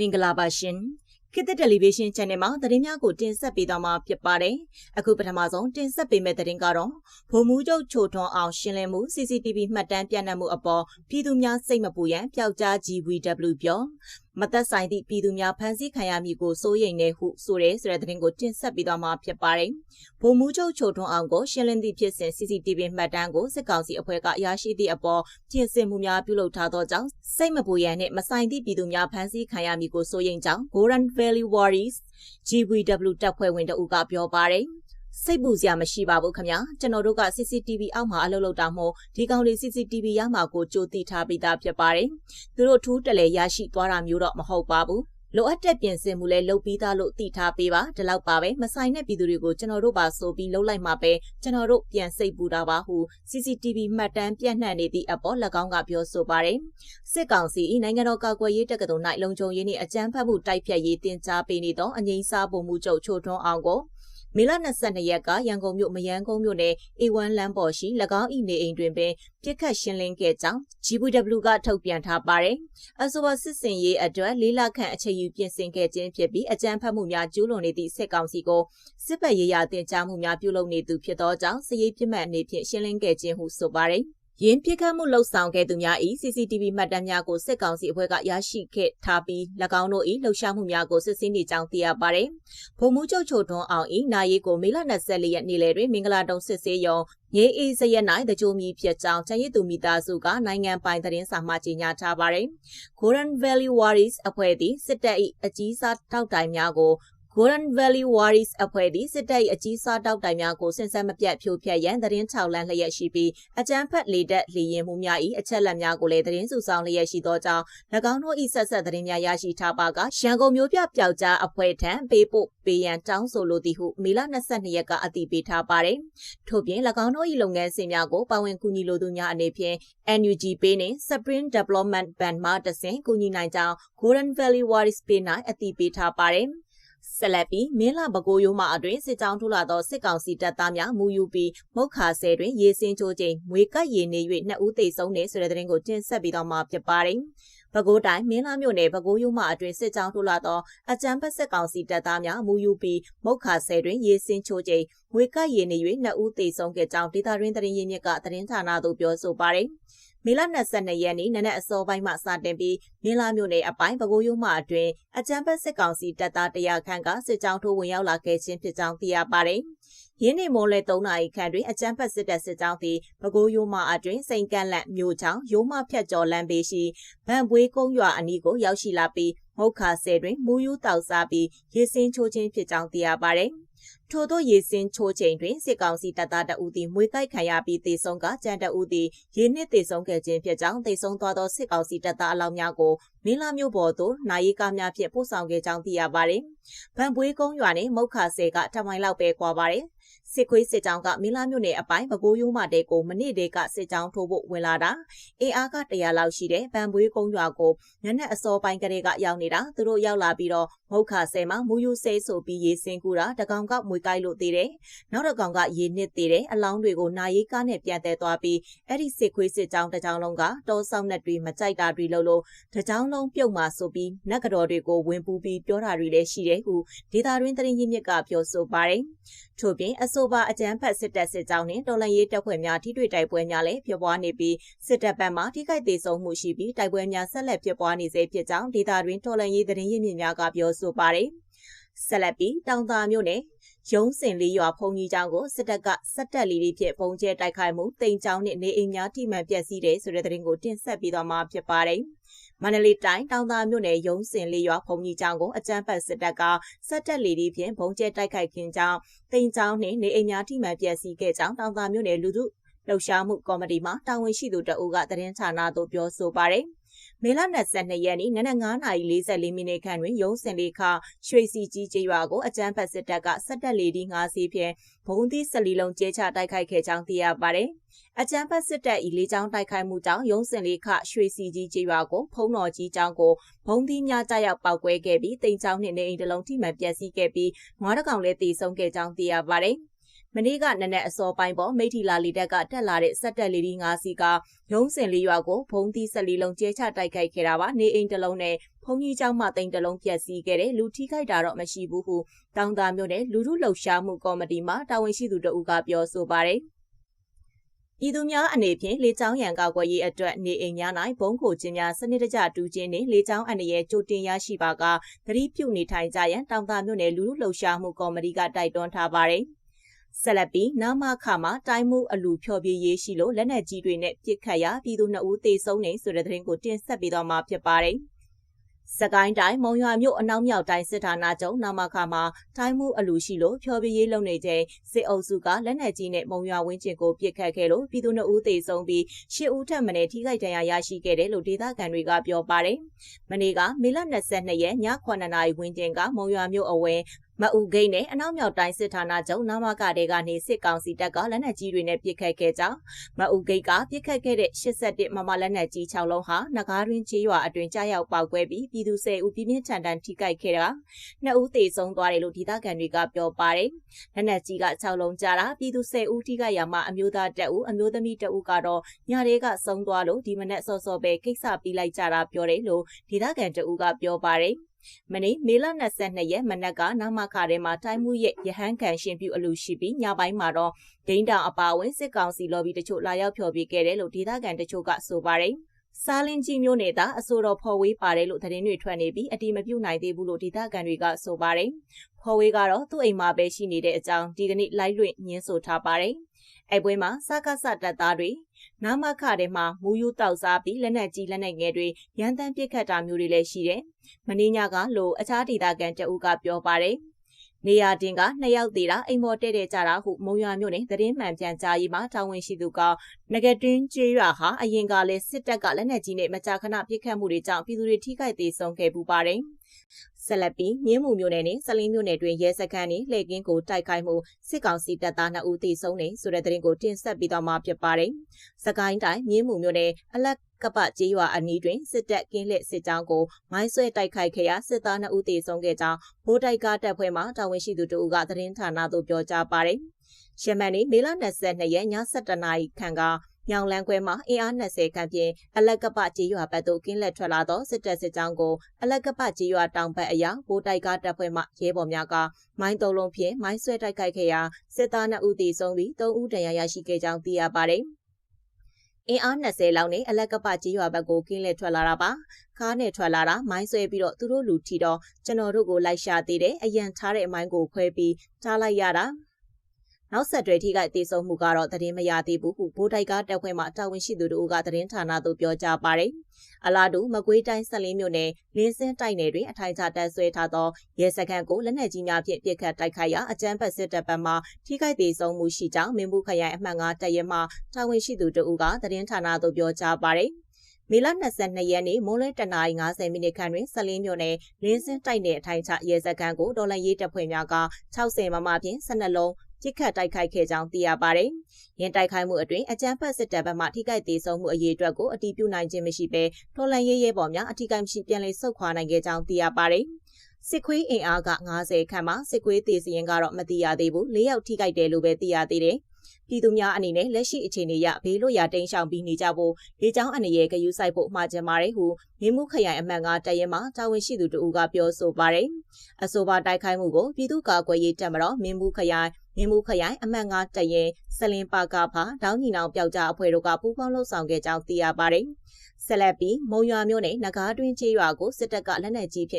မင်္ဂလာပါရှင်ခေတ်သစ်တယ်လီဗေးရှင်း channel မှာသတင်းများကိုတင်ဆက်ပေးသွားမှာဖြစ်ပါတယ်အခုပထမဆုံးတင်ဆက်ပေးမယ့်သတင်းကတော့ဗိုလ်မှူးချုပ်ချိုထွန်းအောင်ရှင်းလင်းမှု CCTV မှတ်တမ်းပြနှံ့မှုအပေါ်ပြည်သူများစိတ်မပူရန်ပျောက်ကြား GVW ပြောမသက်ဆိုင်သည့်ပြည်သူများဖမ်းဆီးခံရမည်ကိုစိုးရိမ်နေဟုဆိုရဲဆိုတဲ့သတင်းကိုတင်ဆက်ပေးသွားမှာဖြစ်ပါတယ်ဗိုလ်မှူးချုပ်ချိုထွန်းအောင်ကိုရှင်းလင်းသည့်ဖြစ်စဉ် CCTV မှတ်တမ်းကိုစစ်ကောင်စီအဖွဲ့ကရရှိသည့်အပေါ်ပြင်ဆင်မှုများပြုလုပ်ထားသောကြောင့်စိတ်မပူရန်နှင့်မဆိုင်သည့်ပြည်သူများဖမ်းဆီးခံရမည်ကိုစိုးရိမ်ကြောင်း Goran Valley Warriors GVW တပ်ဖွဲ့ဝင်တအုပ်ကပြောပါတယ် စိတ်ပူစရာမရှိပါဘူးခင်ဗျာကျွန်တော်တို့က CCTV အောက်မှာအလုပ်လုပ်တာမို့ဒီကောင်လေး CCTV ရမှာကိုကြိုသိထားပြီးသားဖြစ်ပါတယ်သူတို့ထူးတလဲရရှိသွားတာမျိုးတော့မဟုတ်ပါဘူးလိုအပ်တဲ့ပြင်ဆင်မှုလဲလုပ်ပြီးသားလို့သိထားပေးပါဒီလောက်ပါပဲမဆိုင်တဲ့ပြည်သူတွေကိုကျွန်တော်တို့ပါဆိုပြီးလှုပ်လိုက်မှပဲကျွန်တော်တို့ပြန်စိတ်ပူတာပါဟု CCTV မှတ်တမ်းပြန့်နှံ့နေသည့်အပေါ်၎င်းကပြောဆိုပါတယ်စစ်ကောင်စီ၏နိုင်ငံတော်ကာကွယ်ရေးတက္ကသိုလ်၌လုံခြုံရေးနှင့်အကြမ်းဖက်မှုတိုက်ဖြတ်ရေးတင် जा ပေးနေသောအငိမ့်စားပုံမှုချုပ်ချိုထွန်းအောင်ကို မေလ22ရက်ကရန်ကုန်မြို့မယန်းကုန်းမြို့နယ် A1 လမ်းပေါ်ရှိ၎င်း၏နေအိမ်တွင်ပင်ပြစ်ခတ်ရှင်းလင်းခဲ့ကြောင်း GWW ကထုတ်ပြန်ထားပါတယ်။အဆိုပါစစ်စင်ရေးအတွက်လေးလခန့်အချိန်ယူပြင်ဆင်ခဲ့ခြင်းဖြစ်ပြီးအကြမ်းဖက်မှုများကျူးလွန်နေသည့်စစ်ကောင်စီကိုစစ်ပတ်ရေးရာတင်ကြားမှုများပြုလုပ်နေသူဖြစ်သောကြောင့်စည်ရေးပြစ်မှတ်အနေဖြင့်ရှင်းလင်းခဲ့ခြင်းဟုဆိုပါတယ်။ ရင်းပြစ်ခတ်မှုလှုပ်ဆောင်ခဲ့သူများ၏ CCTV မှတ်တမ်းများကိုစစ်ကောင်စီအဖွဲ့ကရရှိခဲ့ထားပြီး၎င်းတို့၏လှုပ်ရှားမှုများကိုစစ်ဆေးနေကြောင်းသိရပါတယ်။ဗိုလ်မှူးချုပ်ချိုထွန်းအောင်၏နာရီကိုမေလ24ရက်နေ့လယ်တွင်မင်္ဂလာတုံစစ်ဆေးရုံငေးအေးစရက်၌တကြိုမီဖြစ်ကြောင်းချန်ရည်သူမိသားစုကနိုင်ငံပိုင်သတင်းစာမှကြေညာထားပါတယ်။ Golden Valley Warriors အဖွဲ့သည်စစ်တပ်၏အကြီးစားတောက်တိုင်များကို Golden Valley Warriors အဖွဲ့သည်စစ်တပ်၏အကြီးစားတောက်တိုင်များကိုစင်စက်မပြတ်ဖြိုဖျက်ရန်သတင်းထောက်လန်းလျက်ရှိပြီးအကြမ်းဖက်လေတပ်လေရင်မှုများ၏အချက်လက်များကိုလည်းသတင်းစုဆောင်လျက်ရှိသောကြောင့်၎င်းတို့၏ဆက်ဆက်သတင်းများရရှိထားပါကရန်ကုန်မြို့ပြပျောက်ကြားအဖွဲ့ထံပေးပို့ပေးရန်တောင်းဆိုလိုသည်ဟုမေလ22ရက်ကအတည်ပြုထားပါတယ်။ထို့ပြင်၎င်းတို့၏လုပ်ငန်းစဉ်များကိုပါဝင်ကူညီလိုသူများအနေဖြင့် NUG ပေးနှင့် Spring Development Bank မှတဆင့်ကူညီနိုင်ကြောင်း Golden Valley Warriors ပေး၌အတည်ပြုထားပါတယ်။ ဆက်လက်ပြီးမင်းလာပကိုးရိုးမှအတွင်စစ်ကြောင်းထိုးလာသောစစ်ကောင်စီတပ်သားများမူယူပြီးမုတ်ခါဆဲတွင်ရေစင်းချိုးချိန်ငွေကပ်ရည်နေ၍နှစ်ဦးသေဆုံးနေဆိုတဲ့သတင်းကိုတင်ဆက်ပြီးတော့မှာဖြစ်ပါတယ်။ပဲခူးတိုင်းမင်းလာမြို့နယ်ပဲခူးရိုးမှအတွင်စစ်ကြောင်းထိုးလာသောအကြမ်းဖက်စစ်ကောင်စီတပ်သားများမူယူပြီးမုတ်ခါဆဲတွင်ရေစင်းချိုးချိန်ငွေကပ်ရည်နေ၍နှစ်ဦးသေဆုံးခဲ့ကြောင်းဒေသတွင်းသတင်းရင်းမြစ်ကသတင်းဌာနသို့ပြောဆိုပါတယ်။ မေလ22ရက်နေ့နနက်အစောပိုင်းမှစတင်ပြီးမင်းလာမြို့နယ်အပိုင်းပဲခူးရိုးမှအတွင်အကြမ်းဖက်စစ်ကောင်စီတပ်သား100ခန့်ကစစ်ကြောင်းထိုးဝင်ရောက်လာခဲ့ခြင်းဖြစ်ကြောင်းသိရပါတယ်။ရင်းနေမိုးလဲ3နာရီခန့်တွင်အကြမ်းဖက်စစ်တပ်စစ်ကြောင်းသည်ပဲခူးရိုးမှအတွင်စိန်ကန့်လန့်မြို့ချောင်းရိုးမဖြတ်ကျော်လမ်းဘေးရှိဗန်ပွေးကုန်းရွာအနီးကိုရောက်ရှိလာပြီးမုတ်ခါဆယ်တွင်မူးယူတောက်စားပြီးရေစင်းချိုးခြင်းဖြစ်ကြောင်းသိရပါတယ်။ ထို့သောရေစင်းချိုးချိန်တွင်စစ်ကောင်စီတပ်သားတအူသည်မွေကိုက်ခံရပြီးသေဆုံးကကြံတအူသည်ရေနစ်သေဆုံးခဲ့ခြင်းဖြစ်ကြောင်းသေဆုံးသွားသောစစ်ကောင်စီတပ်သားအလောင်းများကိုမင်းလာမျိုးပေါ်သို့နိုင်ရီကားများဖြင့်ပို့ဆောင်ခဲ့ကြောင်းသိရပါတယ်။ဗန်ပွေးကုန်းရွာနှင့်မုတ်ခါဆဲကတမိုင်လောက်ပဲကွာပါတယ်။ စစ်ခွေးစစ်ကြောင်းကမင်းလာမြို့နယ်အပိုင်းပဲခူးရိုးမတဲကိုမနေ့တည်းကစစ်ကြောင်းထိုးဖို့ဝင်လာတာအင်အားက100လောက်ရှိတဲ့ဗန်ပွေးကုန်းရွာကိုညနေအစောပိုင်းကလေးကရောက်နေတာသူတို့ရောက်လာပြီးတော့မုတ်ခါဆဲမှာမူယူဆဲဆိုပြီးရေစင်ကူတာတကောင်ကမွေကိုက်လို့သေးတယ်နောက်တကောင်ကရေနစ်သေးတယ်အလောင်းတွေကိုနာရီကားနဲ့ပြန်တဲသွားပြီးအဲ့ဒီစစ်ခွေးစစ်ကြောင်းတစ်ကြောင်းလုံးကတောဆောင်နဲ့တွေမကြိုက်တာတွေလို့လို့တစ်ကြောင်းလုံးပြုတ်မှဆိုပြီးနက်ကြော်တွေကိုဝင်ပူပြီးပြောတာတွေလည်းရှိတယ်ဟုဒေတာတွင်းသတင်းရင်းမြစ်ကပြောဆိုပါတယ် ထို့ပြင်အဆိုပါအကြမ်းဖက်စစ်တပ်စစ်ကြောင်းနှင့်တော်လှန်ရေးတပ်ဖွဲ့များထိတွေ့တိုက်ပွဲများလည်းဖြစ်ပွားနေပြီးစစ်တပ်ဘက်မှထိခိုက်ဒေဆုံးမှုရှိပြီးတိုက်ပွဲများဆက်လက်ဖြစ်ပွားနေစေဖြစ်ကြောင်းဒေသတွင်တော်လှန်ရေးသတင်းရင်းမြစ်များကပြောဆိုပါတယ်။ဆက်လက်ပြီးတောင်သာမြို့နယ်ရုံးစင်လေးရွာဖုန်ကြီးကျောင်းကိုစစ်တပ်ကစက်တက်လီတွေဖြင့်ပုံကျဲတိုက်ခိုက်မှုတိမ်ကျောင်းနှင့်နေအိမ်များထိမှန်ပျက်စီးတယ်ဆိုတဲ့သတင်းကိုတင်ဆက်ပြီးတော့မှဖြစ်ပါတယ်။ မန္တလေးတိုင်းတောင်သာမြို့နယ်ရုံးစင်လေးရွာဖုန်ကြီးကျောင်းကိုအကြမ်းဖက်စစ်တပ်ကစက်တက်လီဒီဖြင့်ဘုံကျဲတိုက်ခိုက်ခြင်းကြောင့်တိမ်ကျောင်းနှင့်နေအိမ်များထိမှန်ပျက်စီးခဲ့ကြောင်းတောင်သာမြို့နယ်လူထု လှုပ်ရှားမှုကော်မတီမှတာဝန်ရှိသူတအုပ်ကသတင်းဌာနသို့ပြောဆိုပါတယ်။မေလ22ရက်နေ့နနက်9:44မိနစ်ခန့်တွင်ရုံးစင်လေးခရွှေစီကြီးကျေးရွာကိုအကြမ်းဖက်စစ်တပ်ကစက်တက်လေဒီ၅စီးဖြင့်ဘုံသီးစလီလုံးကျဲချတိုက်ခိုက်ခဲ့ကြောင်းသိရပါတယ်။အကြမ်းဖက်စစ်တပ်၏လေးချောင်းတိုက်ခိုက်မှုကြောင့်ရုံးစင်လေးခရွှေစီကြီးကျေးရွာကိုဖုံးတော်ကြီးကျောင်းကိုဘုံသီးများကြရောက်ပောက်ကွဲခဲ့ပြီးတိမ်ချောင်းနှင့်နေအိမ်တစ်လုံးထိမှန်ပျက်စီးခဲ့ပြီးငွားတကောင်လည်းတည်ဆုံခဲ့ကြောင်းသိရပါတယ်။ မနေ့ကနနက်အစောပိုင်းပေါ်မိထီလာလီတက်ကတက်လာတဲ့စက်တက်လီဒီ၅စီးကရုံးစင်လေးရွာကိုဘုံသီး၁၄လုံးကျဲချတိုက်ခိုက်ခဲ့တာပါနေအိမ်တစ်လုံးနဲ့ဘုံကြီးကျောင်းမှတိမ်တစ်လုံးပြက်စီးခဲ့တယ်လူထိခိုက်တာတော့မရှိဘူးဟုတောင်တာမြို့နယ်လူထုလှုပ်ရှားမှုကော်မတီမှတာဝန်ရှိသူတဦးကပြောဆိုပါတယ်ပြည်သူများအနေဖြင့်လေကြောင်းရန်ကာကွယ်ရေးအတွက်နေအိမ်များ၌ဘုံခိုခြင်းများစနစ်တကျတူးခြင်းနှင့်လေကြောင်းအန္တရာယ်ကြိုတင်ရရှိပါကသတိပြုနေထိုင်ကြရန်တောင်တာမြို့နယ်လူလူလှုပ်ရှားမှုကော်မတီကတိုက်တွန်းထားပါတယ်။ ဆက်လက်ပြီးနာမခမှာတိုင်းမှုအလူဖြော်ပြရေးရှိလို့လက်နက်ကြီးတွေနဲ့ပြစ်ခတ်ရာပြည်သူနှစ်ဦးသေဆုံးနေဆိုတဲ့သတင်းကိုတင်ဆက်ပေးတော့မှာဖြစ်ပါတယ်။စကိုင်းတိုင်းမုံရွာမြို့အနောက်မြောက်တိုင်းစစ်ဌာနချုပ်နာမခမှာတိုင်းမှုအလူရှိလို့ဖြော်ပြရေးလုပ်နေချိန်စစ်အုပ်စုကလက်နက်ကြီးနဲ့မုံရွာဝင်းကျင်ကိုပစ်ခတ်ခဲ့လို့ပြည်သူနှုတ်ဦးသေဆုံးပြီးရှစ်ဦးထပ်မံထိခိုက်ဒဏ်ရာရရှိခဲ့တယ်လို့ဒေသခံတွေကပြောပါတယ်။မနေ့ကမေလ22ရက်ည9:00နာရီဝန်းကျင်ကမုံရွာမြို့အဝဲ မအူဂိတ်နဲ့အနောက်မြောက်တိုင်းစစ်ဌာနချုပ်နာမကတဲ့ကနေစစ်ကောင်စီတပ်ကလက်နက်ကြီးတွေနဲ့ပစ်ခတ်ခဲ့ကြောင်းမအူဂိတ်ကပစ်ခတ်ခဲ့တဲ့81မမလက်နက်ကြီး6လုံးဟာနဂါးရင်းချေးရွာအတွင်ကြားရောက်ပေါက်ကွဲပြီးပြည်သူ10ဦးပြင်းပြင်းထန်ထန်ထိခိုက်ခဲ့တာနှစ်ဦးသေဆုံးသွားတယ်လို့ဒေသခံတွေကပြောပါတယ်လက်နက်ကြီးက6လုံးကြားတာပြည်သူ10ဦးထိခိုက်ရမှာအမျိုးသားတအူအမျိုးသမီးတအူကတော့ညတွေကဆုံးသွားလို့ဒီမနက်စောစောပဲကိစ္စပြီးလိုက်ကြတာပြောတယ်လို့ဒေသခံတအူကပြောပါတယ် မနေ့မေလ22ရက်မနက်ကနာမခထဲမှာတိုင်းမှုရဲ့ရဟန်းခံရှင်ပြုအလူရှိပြီးညပိုင်းမှာတော့ဒိန်းတောင်အပါဝင်စစ်ကောင်စီလော်ဘီတချို့လာရောက်ဖျော်ပြခဲ့တယ်လို့ဒေသခံတချို့ကဆိုပါတယ်စားလင်းကြီးမျိုးနေတာအဆိုတော်ဖော်ဝေးပါတယ်လို့သတင်းတွေထွက်နေပြီးအတိမပြုတ်နိုင်သေးဘူးလို့ဒေသခံတွေကဆိုပါတယ်။ဖော်ဝေးကတော့သူ့အိမ်မှာပဲရှိနေတဲ့အကြောင်းဒီကနေ့လိုက်လွင့်ညင်းဆိုထားပါတယ်။ အဲ့ပွဲမှာစကားဆတပ်သားတွေနာမခထဲမှာမူယူတောက်စားပြီးလက်နက်ကြီးလက်နက်ငယ်တွေရန်တမ်းပစ်ခတ်တာမျိုးတွေလည်းရှိတယ်။မင်းညကလို့အခြားဒေသခံတအုပ်ကပြောပါတယ်။နေရာတင်ကနှစ်ယောက်သေးတာအိမ်မော်တဲ့တဲ့ကြတာဟုမုံရွာမြို့နယ်သတင်းမှန်ပြန်ကြားရေးမှာတာဝန်ရှိသူကငကတွင်းကျေးရွာဟာအရင်ကလည်းစစ်တပ်ကလက်နက်ကြီးနဲ့မကြာခဏပစ်ခတ်မှုတွေကြောင့်ပြည်သူတွေထိခိုက်သေးဆုံးခဲ့ပူပါတယ်။ ဆက်လက်ပြီးမြင်းမှုမြို့နယ်နဲ့စလင်းမြို့နယ်တွင်ရဲစခန်းနှင့်လှည့်ကင်းကိုတိုက်ခိုက်မှုစစ်ကောင်စီတပ်သား2ဦးသေဆုံးနေဆိုတဲ့သတင်းကိုတင်ဆက်ပေးသွားမှာဖြစ်ပါတယ်။စကိုင်းတိုင်းမြင်းမှုမြို့နယ်အလက်ကပကျေးရွာအနီးတွင်စစ်တပ်ကင်းလက်စစ်ကြောင်းကိုမိုင်းဆွဲတိုက်ခိုက်ခဲ့ရာစစ်သား2ဦးသေဆုံးခဲ့ကြောင်းဗိုလ်တိုက်ကားတပ်ဖွဲ့မှတာဝန်ရှိသူတို့ကသတင်းဌာနသို့ပြောကြားပါတယ်။ရှမန်နီမေလ22ရက်ည7:00နာရီခန့်က ညောင်လန်းခွဲမှာအင်အား20ခန့်ဖြင့်အလက်ကပကြေးရွာဘက်သို့ကင်းလက်ထွက်လာသောစစ်တပ်စစ်ကြောင်းကိုအလက်ကပကြေးရွာတောင်ဘက်အရာဗိုလ်တိုက်ကားတပ်ဖွဲ့မှရဲဘော်များကမိုင်းတုံးလုံးဖြင့်မိုင်းဆွဲတိုက်ခိုက်ခဲ့ရာစစ်သား2ဦးသေဆုံးပြီး3ဦးဒဏ်ရာရရှိခဲ့ကြောင်းသိရပါတယ်။အင်အား20လောက်နဲ့အလက်ကပကြေးရွာဘက်ကိုကင်းလက်ထွက်လာတာပါကားနဲ့ထွက်လာတာမိုင်းဆွဲပြီးတော့သူတို့လူထီတော့ကျွန်တော်တို့ကိုလိုက်ရှာသေးတယ်အရန်ထားတဲ့အမိုင်းကိုခွဲပြီးထားလိုက်ရတာ နောက်ဆက်တွဲထိခိုက်သေးဆုံးမှုကတော့သတင်းမရသေးဘူးဟုဗိုလ်တိုက်ကတပ်ဖွဲ့မှတာဝန်ရှိသူတို့ကသတင်းဌာနသို့ပြောကြားပါတယ်။အလားတူမကွေးတိုင်းဆက်လင်းမြို့နယ်လင်းစင်းတိုက်နယ်တွင်အထိုင်ချတပ်ဆွဲထားသောရဲစခန်းကိုလက်နက်ကြီးများဖြင့်ပစ်ခတ်တိုက်ခိုက်ရာအကြမ်းဖက်စစ်တပ်ဘက်မှထိခိုက်သေးဆုံးမှုရှိကြောင်းမင်းဘူးခရိုင်အမှတ်9တပ်ရဲမှတာဝန်ရှိသူတို့ကသတင်းဌာနသို့ပြောကြားပါတယ်။မေလ22ရက်နေ့မိုးလွဲတနာရီ50မိနစ်ခန့်တွင်ဆလင်းမြို့နယ်လင်းစင်းတိုက်နယ်အထိုင်ချရဲစခန်းကိုဒေါ်လာရေးတပ်ဖွဲ့များက60မမဖြင့်12လုံး ပြစ်ခတ်တိုက်ခိုက်ခဲ့ကြောင်းသိရပါတယ်။ရင်တိုက်ခိုက်မှုအတွင်းအကြမ်းဖက်စစ်တပ်ဘက်မှထိခိုက်သေးဆုံးမှုအရေးအတွက်ကိုအတည်ပြုနိုင်ခြင်းမရှိဘဲထော်လန်ရေးရဲဘော်များအထိကိမရှိပြန်လည်ဆုတ်ခွာနိုင်ခဲ့ကြောင်းသိရပါတယ်။စစ်ခွေးအင်အားက90ခန့်မှစစ်ခွေးတေစီရင်ကတော့မသိရသေးဘူး၄ယောက်ထိခိုက်တယ်လို့ပဲသိရသေးတယ်ပြည်သူများအနေနဲ့လက်ရှိအခြေအနေအရဘေးလွတ်ရာတိမ်းရှောင်ပြီးနေကြဖို့လေကြောင်းအနေရဲ့ဂရုစိုက်ဖို့မှာကြမှာတယ်ဟုမြင်းမှုခရိုင်အမှတ်ကတရင်မှာတာဝန်ရှိသူတို့ကပြောဆိုပါတယ်။အဆိုပါတိုက်ခိုက်မှုကိုပြည်သူ့ကာကွယ်ရေးတပ်မတော်မြင်းမှုခရိုင် မြင်းမှုခရိုင်အမှတ်ကတရင်စလင်ပါကဖာတောင်းညီနောင်ပျောက်ကြားအဖွဲ့တို့ကပူးပေါင်းလှုပ်ဆောင်ခဲ့ကြောင်းသိရပါတယ်။ဆက်လက်ပြီးမုံရွာမြို့နယ်နဂါးတွင်းချေးရွာကိုစစ်တပ်ကလက်နက်ကြီးဖြင့်